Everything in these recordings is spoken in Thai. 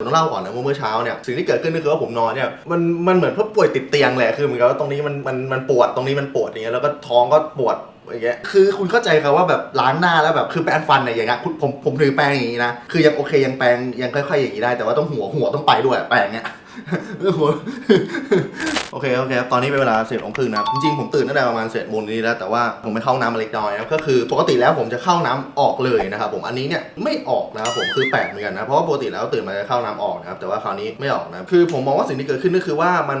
ผมต้องเล่าก่อนนะว่าเมื่อเช้าเนี่ยสิ่งที่เกิดขึ้นก็คือว่าผมนอนเนี่ยมันมันเหมือนเพื่อป่วยติดเตียงแหละคือเหมือนกับว่าตรงนี้มันมันมันปวดตรงนี้มันปวดอย่างเงี้ยแล้วก็ท้องก็ปวดอย่างเงี้ยคือคุณเข้าใจครับว่าแบบล้างหน้าแล้วแบบคือแปรงฟันอะไรอย่างเงี้ยคุณผมผมถือแปรงอย่างงี้นะคือยังโอเคยังแปรงยังค่อยๆอย่างงี้ได้แต่ว่าต้องหัวหัวต้องไปด้วยแปรงเนี่ย โอเคโอเคครับตอนนี้เป็นเวลาเสร็จของครึ่งนะครับจริงๆผมตื่นตั้งแต่ประมาณเสร็จโมงนี้แล้วแต่ว่าผมไปเข้าน้ำมาเล็กน้อยนะครับก็คือปกติแล้วผมจะเข้าน้ำออกเลยนะครับผมอันนี้เนี่ยไม่ออกนะครับผมคือแปลกเหมือนกันนะเพราะว่าปกติแล้วตื่นมาจะเข้าน้ำออกนะครับแต่ว่าคราวนี้ไม่ออกนะคือผมมองว่าสิ่งที่เกิดขึ้นก็คือว่ามัน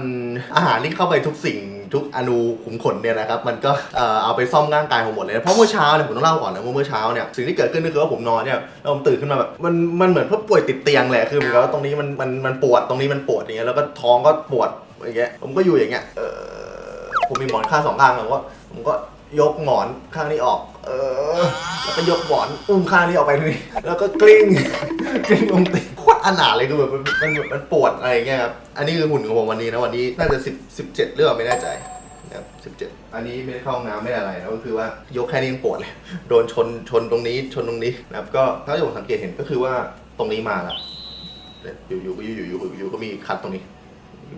อาหารที่เข้าไปทุกสิ่ง ทุกอนูขุมขนเนี่ยนะครับมันก็เอ่อเอาไปซ่อมร่างกายผมหมดเลย เพราะเมื่อเช้าเนี่ยผมต้องเล่าก่อนนะว่าเมื่อเช้าเนี่ยสิ่งที่เกิดขึ้นก็คือว่าผมนอนเนี่ยแล้วผมตื่นขึ้นมาแบบมันมันเหมือนผู้ป่วยติดเตียงแหละคือเหมือนกับว่าตรงนี้มันมันมันปวดตรงนี้มันปวดอย่างเงี้ยแล้วก็ท้องก็ปวดอย่างเงี้ยผมก็อยู่อย่างเงี้ยเออผมมีหมอนข้างสองข้างผมก็ผมก็ยกหมอนข้างนี้ออก เออแล้วก็ยกหมอนอุ้มข้างนี้ออกไปนี่แล้วก็กลิ้งกลิ้งลงตีนโคตรอนาเลยคือแบบมันมันมันปวดอะไรอย่างเงี้ยครับ อันนี้คือหุ่นของผมวันนี้นะวันนี้น่าจะสิบสิบเจ็ดเรืองไม่แน่ใจนะครับสิบเจ็ดอันนี้ไม่ได้เข้าห้องน้ำไม่ได้อะไรนะก็คือว่ายกแค่นี้ยังปวดเลย โดนชนชนตรงนี้ชนตรงนี้นะครับ ก็ถ้าที่ผมสังเกตเห็นก็คือว่าตรงนี้มาแล้วอยู่อยู่อยู่อยู่อยู่อยู่ก็มีคัดตรงนี้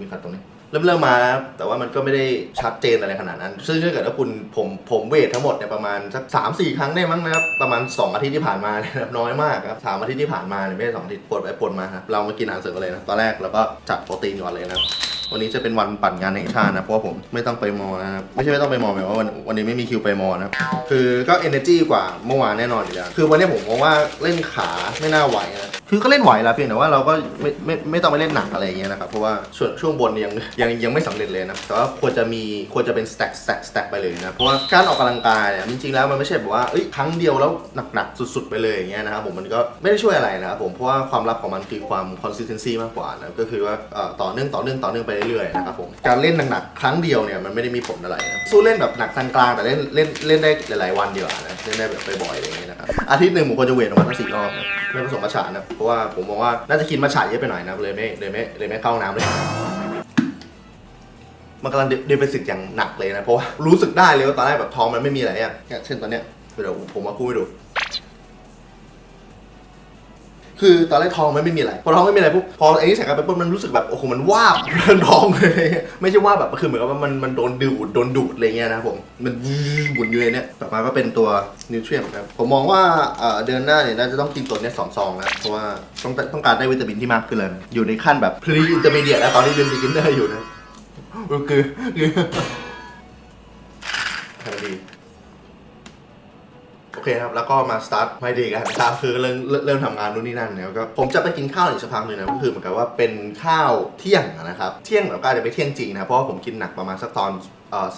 มีคัดตรงนี้ เริ่มเริ่มมาแต่ว่ามันก็ไม่ได้ชัดเจนอะไรขนาดนั้น ซึ่งถ้าเกิดว่าคุณผมผมเวททั้งหมดเนี่ยประมาณสักสามสี่ครั้งได้มั้งนะครับประมาณ 2 อาทิตย์ที่ผ่านมาเนี่ยนะครับน้อยมากครับสามอาทิตย์ที่ผ่านมาเนี่ยไม่ได้สองอาทิตย์ปวดไปปวดมาครับเรามากินอาหารเสริมกันเลยนะตอนแรกเราก็จัดโปรตีนก่อนเลยนะครับ วันนี้จะเป็นวันปั่นงานแห่งชาตินะเพราะว่าผมไม่ต้องไปมอนะครับไม่ใช่ไม่ต้องไปมอหมายว่าวันวันนี้ไม่มีคิวไปมอนะครับคือก็ energy กว่าเมื่อวานแน่นอนอยู่แล้วคือวันนี้ผมมองว่าเล่นขาไม่น่าไหวนะคือก็เล่นไหวแล้วเพียงแต่ว่าเราก็ไม่ไม่ไม่ต้องไปเล่นหนักอะไรอย่างเงี้ยนะครับเพราะว่าช่วงช่วงบนยังยังยังไม่สำเร็จเลยนะแต่ว่าควรจะมีควรจะเป็น stack stack stack ไปเลยนะเพราะว่าการออกกำลังกายเนี่ยจริงๆแล้วมันไม่ใช่แบบว่าเอ้ยครั้งเดียวแล้วหนักๆสุดๆไปเลยอย่างเงี้ยนะครับผมมันก็ไม่ได้ช่วยอะไรนะครับผมเพราะว่าความลับของมันคือความ consistency มากกว่านะก็คือว่าต่อเนื่องต่อเนื่องต่อเนื่องไปเรื่อยๆนะครับผมการเล่นหนักๆครั้งเดียวเนี่ยมันไม่ได้มีผลอะไรนะสู้เล่นแบบหนักกลางๆแต่เล่นเล่นเล่นได้หลายๆวันเดีกว่านะเล่นได้แบบบ่อยๆอะไรอย่างเงี้ยนะครับอาทิตย์หนึ่งผมควรจะเวทออกมาทั้งสี่รอบนะไม่ผสมมัชฉะนะเพราะว่าผมมองว่าน่าจะกินมัชฉะเยอะไปหน่อยนะเลยไม่เลยไม่เลยไม่เข้าน้ำเลยมันกำลังเดฟเฟซิตอย่างหนักเลยนะเพราะว่ารู้สึกได้เลยว่าตอนแรกแบบท้องมันไม่มีอะไรเนี่ยเนี่ยเช่นตอนเนี้ยเดี๋ยวผมมาพูดให้ดู คือตอนแรกทองมันไม่มีอะไร พอทองไม่มีอะไรปุ๊บ พอไอ้นี่ใส่กันไปปุ๊บมันรู้สึกแบบโอ้โหมันวาบท้องเลยไม่ใช่ว่าแบบคือเหมือนกับว่ามันมันโดนดูดโดนดูดอะไรเงี้ยนะผม มันหมุนอยู่ในเนี่ยต่อมาก็เป็นตัวนิวเทรียนครับ ผมมองว่าเดือนหน้าเนี่ยน่าจะต้องกินตัวเนี้ยสองซองนะเพราะว่าต้องต้องการได้วิตามินที่มากขึ้นเลย อยู่ในขั้นแบบพรีอินเตอร์มีเดียแล้วตอนนี้เป็นบิ๊กินเนอร์อยู่นะคือคือดี อเคครับแล้วก็มาสตาร์ทไม่ดีกันนะครับคือเริ่มเริ่มทำงานนู่นนี่นั่นแล้วก็ผมจะไปกินข้าวอีกสักพักหนึ่งนะก็คือเหมือนกับว่าเป็นข้าวเที่ยงนะครับเที่ยงแล้วก็อาจจะไม่เที่ยงจริงนะเพราะว่าผมกินหนักประมาณสักตอน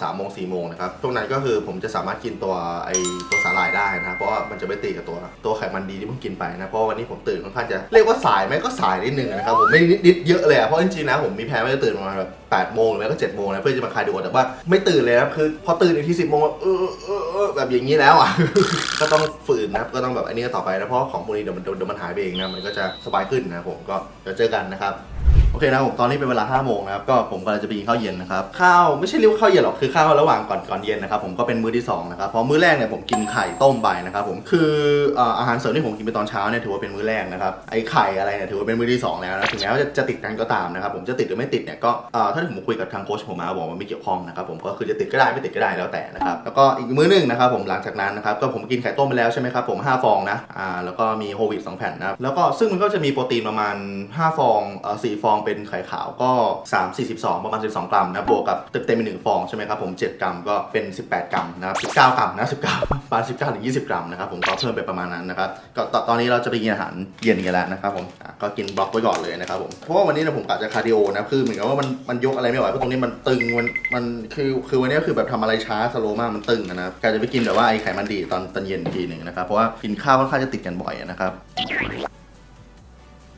สามโมงสี่โมงนะครับช่วงนั้นก็คือผมจะสามารถกินตัวไอตัวสาหร่ายได้นะครับ เพราะว่ามันจะไม่ตีกับตัวตัวไขมันดีที่ผมกินไปนะ เพราะวันนี้ผมตื่นค่อนข้างจะเรียกว่าสายไหมก็สายนิดนึงนะครับผมไม่นิดเยอะเลยเพราะจริงๆนะผมมีแพ้ว่าจะตื่นมาแบบ แปดโมงหรือไม่ก็เจ็ดโมงนะเพื่อจะมาคลายดูแต่ว่าไม่ตื่นเลยนะคือพอตื่นอีกทีสิบโมงแบบเออเออเออแบบอย่างนี้แล้วอะ ก็ต้องฝืนนะครับก็ต้องแบบอันนี้ต่อไปนะเพราะของพวกนี้เดี๋ยวมันเดี๋ยวมันหายไปเองนะมันก็จะสบายขึ้นนะผมก็เดี๋ยวเจอกันนะครับ โอเคนะผมตอนนี้เป็นเวลา5โมงนะครับก็ผมกำลังจะไปกินข้าวเย็นนะครับข้าวไม่ใช่เรียกว่าข้าวเย็นหรอกคือข้าวระหว่างก่อนก่อนเย็นนะครับผมก็เป็นมื้อที่สองนะครับเพราะมื้อแรกเนี่ยผมกินไข่ต้มไปนะครับผมคืออาหารเสริมที่ผมกินไปตอนเช้าเนี่ยถือว่าเป็นมื้อแรกนะครับไอ้ไข่อะไรเนี่ยถือว่าเป็นมื้อที่สองแล้วนะถึงแม้ว่าจะจะติดกันก็ตามนะครับผมจะติดหรือไม่ติดเนี่ยก็ถ้าผมคุยกับทางโค้ชผมมาบอกว่าไม่เกี่ยวข้องนะครับผมก็คือจะติดก็ได้ไม่ติดก็ได้แล้วแต่นะครับแล้วก็อีกมื้อนึงนะครับผมหลังจากนั้นนะครับก็ผมกินไข่ต้มไปแล้วใช่ไหมครับผมห้าฟองนะอ่าแล้วก็มีโฮวีตสองแผ่นนะครับแล้วก็ซึ่งมันก็จะมีโปรตีนประมาณ5ฟองเอ่อสี่ฟองเป็นไข่ขาวก็ 3 42 ประมาณ 12 กรัมนะ บวกกับเต็มเต็มเป็นหนึ่งฟองใช่ไหมครับผม 7 กรัมก็เป็น 18 กรัมนะครับ19 กรัมนะ19ประมาณ19ถึง20 กรัมนะครับผมก็เพิ่มไปประมาณนั้นนะครับก็ตอนนี้เราจะไปกินอาหารเย็นกันแล้วนะครับผมก็กินบล็อกไว้ก่อนเลยนะครับผมเพราะว่าวันนี้นะผมกะจะคาร์ดิโอนะคือเหมือนกับว่ามันมันยกอะไรไม่ไหวเพราะตรงนี้มันตึงมันมันคือคือวันนี้ก็คือแบบทำอะไรช้าสโลมากมันตึงอะนะครับกะจะไปกินแบบว่าไอ้ไขมันดีตอนตอนเย็นทีหนึ่งนะครับเพราะว่ากินข้าวค่อนข้างจะติดกันบ่อยนะครับ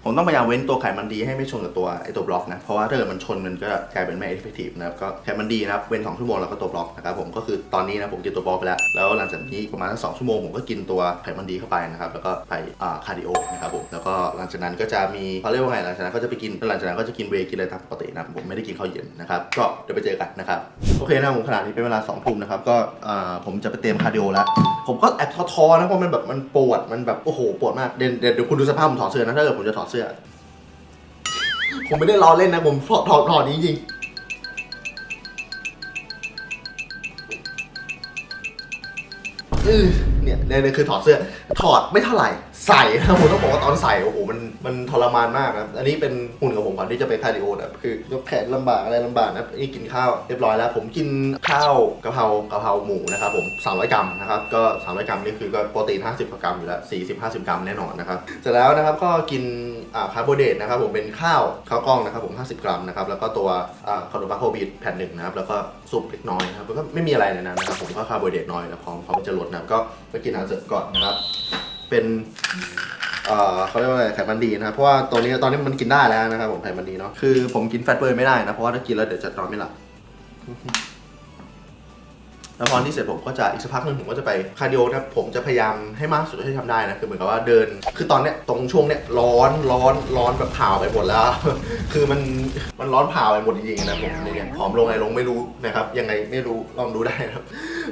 ผมต้องพยายามเว้นตัวไขมันดีให้ไม่ชนกับตัวไอตัวบล็อกนะ เพราะว่าถ้าเกิดมันชนมันก็กลายเป็นไม่ effective นะครับ ก็ไขมันดีนะครับ เว้น2ชั่วโมงแล้วก็ตัวบล็อกนะครับผมก็คือตอนนี้นะผมกินตัวบล็อกไปแล้ว แล้วหลังจากนี้ประมาณสักสองชั่วโมงผมก็กินตัวไขมันดีเข้าไปนะครับ แล้วก็ไปอ่าคาร์ดิโอนะครับผม แล้วก็หลังจากนั้นก็จะมีเขาเรียกว่าไงหลังจากนั้นก็จะไปกินหลังจากนั้นก็จะกินเวกินอะไรตามปกตินะผมไม่ได้กินข้าวเย็นนะครับก็เดี๋ยวไปเจอกันนะครับโอเคนะผมขณะนี้เป็นเวลา2องทุ่มนะครับก็อ่าผมจะไปเตรียมคาร์ดิโอแล้วผมก็แอบท้อๆนะเพราะมันแบบมันปวดมันแบบโอ้โหปวดมากเดี๋ยวเดี๋ยวเดี๋ยวคุณดูสภาพผมถอดเสื้อนะถ้าเกิดผมจะถอดเสื้อ ผมไม่ได้ล้อเล่นนะ ผมถอดถอดถอดจริงเนี่ยเนี่ยคือถอดเสื้อ ถอดไม่เท่าไหร่ ใส่นะผมต้องบอกว่าตอนใส่โอ้โหมันมันทรมานมากนะอันนี้เป็นหุ่นกับผมก่อนที่จะไปคาร์ดิโอนะคือยกแขนลำบากอะไรลำบากนะนี่กินข้าวเรียบร้อยแล้ว ผมกินข้าวกะเพรากะเพราหมูนะครับผม 300 กรัมนะครับก็ 300 กรัมนี่คือก็โปรตีน 50กว่ากรัมอยู่แล้ว 40-50 กรัมแน่นอนนะครับเสร็จแล้วนะครับก็กินคาร์โบไฮเดรตนะครับผมเป็นข้าวข้าวกล้องนะครับผม 50 กรัมนะครับแล้วก็ตัวอ่าคาร์โบไฮเดแผ่นหนึ่งนะครับแล้วก็ซุปเล็กน้อยนะครับก็ไม่มีอะไรในนั้นนะครับผมก็คาร์โบไฮเดรตน้อยนะพร้อมพร้อมจะลดนะก็ไปกินอาหารเสริมก่อนนะครับ เป็นเอ่อเขาเรียกว่าอะไรไขมันดีนะครับเพราะว่าตัวนี้ตอนนี้มันกินได้แล้วนะครับผมไขมันดีเนาะคือผมกินแฟตเบอร์ไม่ได้นะเพราะว่าถ้ากินแล้วเดี๋ยวจะนอนไม่หลับแล้วพอที่เสร็จผมก็จะอีกสักพักหนึงผมก็จะไปคาร์ดิโอนะครับผมจะพยายามให้มากสุดเท่าที่ทำได้นะคือเหมือนกับว่าเดิน คือตอนเนี้ยตรงช่วงเนี้ยร้อนร้อนร้อนแบบเผาไปหมดแล้ว คือมันมันร้อนเผาไปหมดจริงๆนะผมเนี่ยผอมลงไงลงไม่รู้นะครับยังไงไม่รู้ลองดูได้นะครับ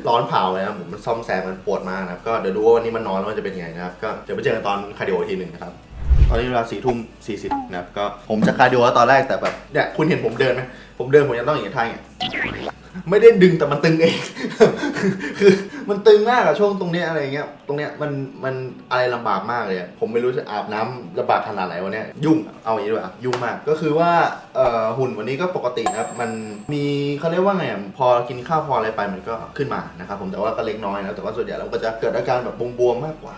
ร้อนเผาเลยนะครับผมมันซ่อมแซมมันปวดมากนะครับก็เดี๋ยวดูว่าวันนี้มันนอนแล้วมันจะเป็นยังไงนะครับก็เดี๋ยวไปเจอกันตอนคาร์ดิโออีกทีหนึ่งนะครับตอนนี้เวลาสี่ทุ่มสี่สิบนะครับก็ผมจะคาร์ดิโอตอนแรกแต่แบบเนี่ยคุณเห็นผมเดินไหมผมเดินผมยังต้องอย่างนี้ท่าอย่างเงี้ย ไม่ได้ดึงแต่มันตึงเอง คือมันตึงมากอะช่วงตรงเนี้ยอะไรเงี้ย ตรงเนี้ยมันมันอะไรลำบากมากเลยอะผมไม่รู้จะอาบน้ำลำบากขนาดไหนวันเนี้ยยุ่งอะเอาอย่างนี้ด้วยอะยุ่งมาก ก็คือว่าเอ่อหุ่นวันนี้ก็ปกตินะครับ มันมีเขาเรียกว่าไงอะพอกินข้าวพออะไรไปมันก็ขึ้นมานะครับผมแต่ว่าก็เล็กน้อยนะแต่ว่าส่วนใหญ่แล้วมันก็จะเกิดอาการแบบบวมๆมากกว่า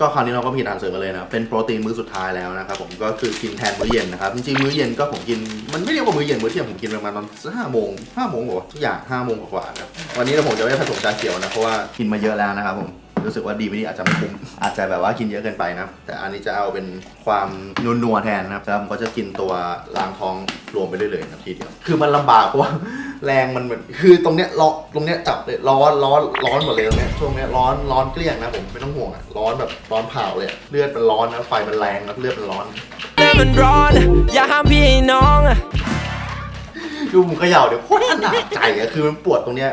ก็คราวนี้เราก็มีการเสริมมาเลยนะ เป็นโปรตีนมื้อสุดท้ายแล้วนะครับผมก็คือกินแทนมื้อเย็นนะครับ จริงๆมื้อเย็นก็ผมกิน มันไม่เรียกว่ามื้อเย็นมื้อเที่ยงผมกินประมาณตอนห้าโมงห้าโมงกว่าทุกอย่างห้าโมงกว่าๆนะครับวันนี้เราผมจะไม่ผสมชาเขียวนะเพราะว่ากินมาเยอะแล้วนะครับผมรู้สึกว่าดีไม่ดีอาจจะไม่คุ้มอาจจะแบบว่ากินเยอะเกินไปนะ แต่อันนี้จะเอาเป็นความนัวๆแทนนะครับแล้วผมก็จะกินตัวล้างท้องรวมไปเรื่อยๆนะทีเดียวคือมันลำบากเพราะว่า แรงมันเหมือนคือตรงเนี้ยร้อนตรงเนี้ยจับเลยร้อนร้อนร้อนหมดเลยตรงเนี้ยช่วงเนี้ยร้อนร้อนเกลี้ยงนะผมไม่ต้องห่วงอะร้อนแบบร้อนเผาเลยอะเลือดมันร้อนนะไฟมันแรงนะเลือดมันร้อนเลือดมันร้อนอย่าห้ามพี่น้องดูผมเขย่าเดี๋ยวโคตรหนักใจอะคือมันปวดตรงเนี้ย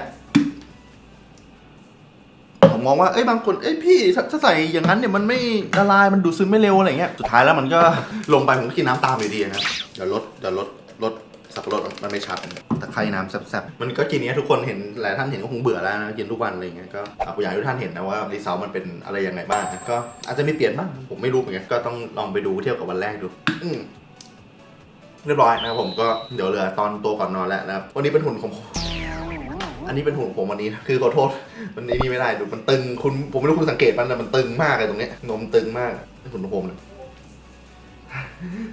ผมมองว่าเอ้ยบางคนเอ้ยพี่ถ้าถ้าใส่อย่างนั้นเนี่ยมันไม่ละลายมันดูดซึมไม่เร็วอะไรเงี้ยสุดท้ายแล้วมันก็ลงไปผมก็กินน้ำตามอยู่ดีนะเดี๋ยวลดเดี๋ยวลดลด สับปะรดมันไม่ชัดตะไคร่น้ำแซ่บๆมันก็กินเนี้ยทุกคนเห็นหลายท่านเห็นก็คงเบื่อแล้วนะกินทุกวันอะไรเงี้ยก็อะผมอยากให้ทุกท่านเห็นนะว่ารีเซลมันเป็นอะไรยังไงบ้างนะก็อาจจะมีเปลี่ยนบ้างผมไม่รู้เหมือนกันก็ต้องลองไปดูเทียบกับวันแรกดูอืมเรียบร้อยนะครับผมก็เดี๋ยวเหลือตอนตัวก่อนนอนแล้วนะครับวันนี้เป็นหุ่นของผมอันนี้เป็นหุ่นของผมวันนี้นะคือขอโทษมันนี้นี่ไม่ได้ดูมันตึงคุณผมไม่รู้คุณสังเกตมันแต่มันตึงมากเลยตรงเนี้ยนมตึงมากหุ่นของผมเนี่ย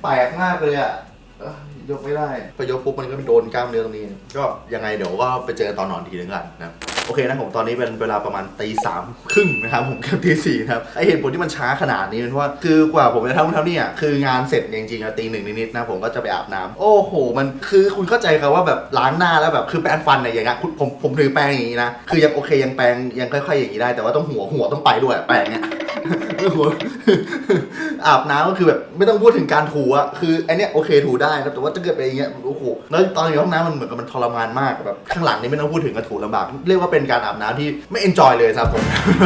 แปลกมากเลยอะเอ้ ยกไม่ได้พอยกปุ๊บมันก็ไปโดนกล้ามเนื้อตรงนี้ ก็ยังไงเดี๋ยวก็ไปเจอตอนนอนทีนึงกันนะโอเคนะผมตอนนี้เป็นเวลาประมาณตีสามครึ่งนะครับผมเกือบตีสี่นะครับไอเหตุผลที่มันช้าขนาดนี้เป็นเพราะว่าคือกว่าผมจะทำเท่านี้อะคืองานเสร็จจริงๆอะตีหนึ่งนิดๆนะผมก็จะไปอาบน้ำโอ้โห มันคือคุณเข้าใจครับว่าแบบล้างหน้าแล้วแบบคือแปรงฟันเนี่ยอย่างเงี้ยผมผมถือแปรงอย่างงี้นะคือยังโอเคยังแปรงยังค่อยๆอย่างงี้ได้แต่ว่าต้องหัวหัวต้องไปด้วยแปรงเนี่ย อาบน้ำก็คือแบบไม่ต้องพูดถึงการถูอะคือไอเนี้ยโอเคถูได้นะแต่ว่าถ้าเกิดไปอย่างเงี้ยโอ้โหแล้วตอนอยู่ห้องน้ำมันเหมือนกับมันทรมานมากแบบข้างหลังนี่ไม่ต้องพูดถึงกระถูลำบาก เรียกว่าเป็นการอาบน้ำที่ไม่เอนจอยเลยครับผม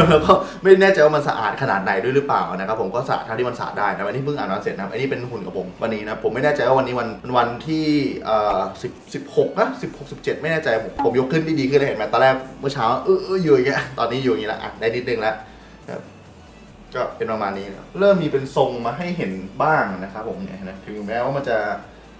แล้วก็ไม่แน่ใจว่ามันสะอาดขนาดไหนด้วยหรือเปล่านะครับผมก็สะอาดเท่าที่มันสะอาดได้นะวันนี้เพิ่งอาบน้ำเสร็จนะครับอันนี้เป็นหุ่นกับผมวันนี้นะผมไม่แน่ใจว่าวันนี้วันวันที่เอ่อสิบสิบหกนะสิบหกสิบเจ็ดไม่แน่ใจผมผมยกขึ้นที่ดีขึ้นเลยเห็นไหมตอนแรกเมื่อเช้าเออเอออยู่อย่างเงี้ยตอนนี้อยู่อย่างงี้ละอะได้นิดนึงแล้ว ก็เป็นประมาณนี้นะเริ่มมีเป็นทรงมาให้เห็นบ้างนะครับผมเนี่ยนะถึงแม้ว่ามันจะ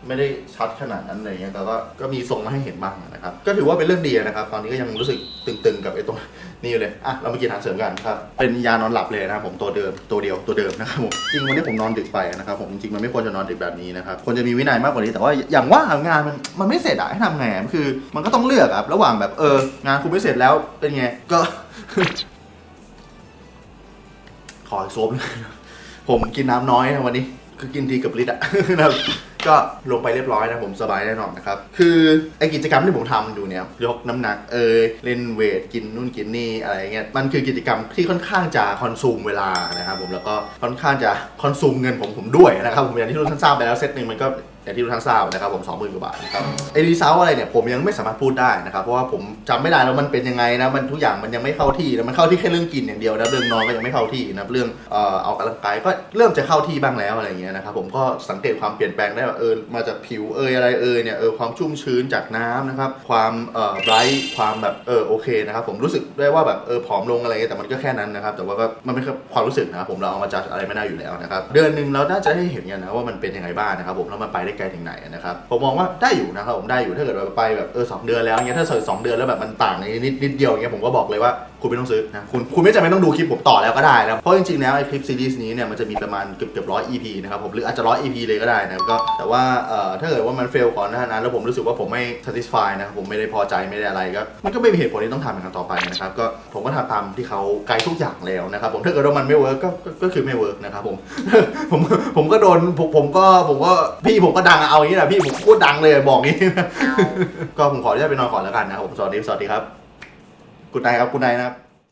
ไม่ได้ชัดขนาดนั้นอะไรเงี้ยแต่ก็ก็มีทรงมาให้เห็นบ้างนะครับ ก็ถือว่าเป็นเรื่องดีนะครับ ตอนนี้ก็ยังรู้สึกตึงๆกับไอ้ตรงนี้อยู่เลย อะ เรามากินอาหารเสริมกันครับ เป็นยานอนหลับเลยนะครับผม ตัวเดิม ตัวเดียว ตัวเดิมนะครับผม จริงวันนี้ผมนอนดึกไปนะครับผม จริงๆมันไม่ควรจะนอนดึกแบบนี้นะครับ ควรจะมีวินัยมากกว่านี้ แต่ว่าอย่างว่างานมันมันไม่เสร็จอะให้ทำไง คือ มันก็ต้องเลือกอะระหว่างแบบเอองานคุณไม่เสร็จแล้วเป็นไง ก็ ขอโซบหนึงผมกินน้ำน้อยนะวันนี้ คือกินทีกับลิตรอะนะครับก็ลงไปเรียบร้อยนะผมสบายแน่นอนนะครับ คือไอกิจกรรมที่ผมทำอยู่เนี่ยยกน้ำหนักเอยเล่นเวทกินนู่นกินนี่อะไรเงี้ยมันคือกิจกรรมที่ค่อนข้างจะคอนซูมเวลานะครับผมแล้วก็ค่อนข้างจะคอนซูมเงินผมผมด้วยนะครับผมอย่างที่ทุกท่านทราบไปแล้วเซตหนึ่งมันก็ อย่างที่ทุกท่านทราบนะครับผม20,000กว่าบาทนะครับไอรีเซลอะไรเนี่ยผมยังไม่สามารถพูดได้นะครับเพราะว่าผมจำไม่ได้แล้วมันเป็นยังไงนะมันทุกอย่างมันยังไม่เข้าที่นะมันเข้าที่แค่เรื่องกินอย่างเดียวนะเรื่องนอนก็ยังไม่เข้าที่นะเรื่องเอ่อออกกำลังกายก็เริ่มจะเข้าที่บ้างแล้วอะไรอย่างเงี้ยนะครับผมก็สังเกตความเปลี่ยนแปลงได้ว่าเออมาจากผิวเอยอะไรเอยเนี่ยเออความชุ่มชื้นจากน้ำนะครับความเอ่อไบรท์ความแบบเออโอเคนะครับผมรู้สึกได้ว่าแบบเออผอมลงอะไรเงี้ยแต่มันก็แค่นั้นนะครับแต่ว่าก็มันเป็นแค่ความรู้สึกนะครับผมเราเอามาจัดอะไรไม่ได้อยู่แล้วนะครับเดือนหนึ่งเราน่าจะได้เห็นกันนะว่ามันเป็นยังไงบ้างนะครับผมแล้วมันไปได้ไกลถึงไหนนะครับผมมองว่าได้อยู่นะครับผมได้อยู่ถ้าเกิดเราไปแบบเออสองเดือนแล้วเงี้ยถ้าเสสองเดือนแล้วแบบมันต่างในนิดนิดเดียวเงี้ยผมก็บอกเลยว่าคุณไม่ต้องซื้อนะคุณคุณไม่จำเป็นต้องดูคลิปผมต่อแล้วก็ได้นะเพราะจริงๆแล้วไอคลิปซีรีส์นี้เนี่ยมันจะมีประมาณเกือบเกือบร้อย EP นะครับผมหรืออาจจะร้อย EP เลยก็ได้นะก็แต่ว่าเอ่อถ้าเกิดว่ามันเฟลก่อนหน้านั้นแล้วผมรู้สึกว่าผมไม่ satisfy นะครับผมไม่ได้พอใจไม่ได้อะไรก็มันก็ไม่มีเหตุผลที่ต้องทำอย่างนั้นต่อไปนะครับก็ผมก็ทำตามที่เขาไกด์ทุกอย่างแล้วนะครับผมถ้าเกิดว่ามันไม่เวิร์กก็ก็ก็คือไม่เวิร์กนะครับผมผมผมก็โดนผมผมก็ผมก็พี่ผมก็ดังอะเอาอย่างนี้แหละพี่ผมพูดดังเลยบอกงี้ ก็ผมขออนุญาตไปนอนก่อนแล้วกันนะครับผมสวัสดีสวัสดีครับกุดไนครับกุดไนนะครับ